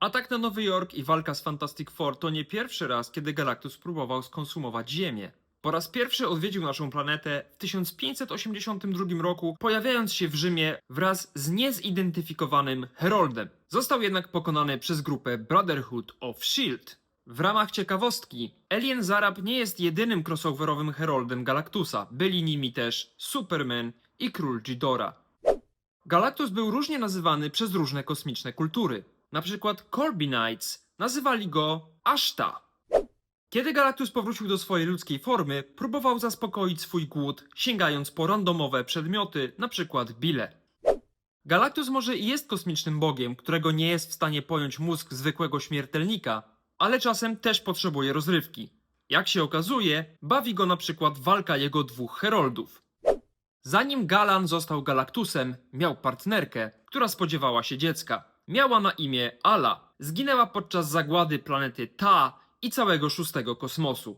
Atak na Nowy Jork i walka z Fantastic Four to nie pierwszy raz, kiedy Galactus próbował skonsumować Ziemię. Po raz pierwszy odwiedził naszą planetę w 1582 roku, pojawiając się w Rzymie wraz z niezidentyfikowanym Heroldem. Został jednak pokonany przez grupę Brotherhood of S.H.I.E.L.D. W ramach ciekawostki, Alien Zarab nie jest jedynym crossoverowym Heroldem Galactusa. Byli nimi też Superman i Król Ghidorah. Galactus był różnie nazywany przez różne kosmiczne kultury. Na przykład Corbinites nazywali go Ashta. Kiedy Galactus powrócił do swojej ludzkiej formy, próbował zaspokoić swój głód, sięgając po randomowe przedmioty, przykład bile. Galactus może i jest kosmicznym bogiem, którego nie jest w stanie pojąć mózg zwykłego śmiertelnika, ale czasem też potrzebuje rozrywki. Jak się okazuje, bawi go na przykład walka jego dwóch heroldów. Zanim Galan został Galactusem, miał partnerkę, która spodziewała się dziecka. Miała na imię Ala. Zginęła podczas zagłady planety Ta i całego szóstego kosmosu.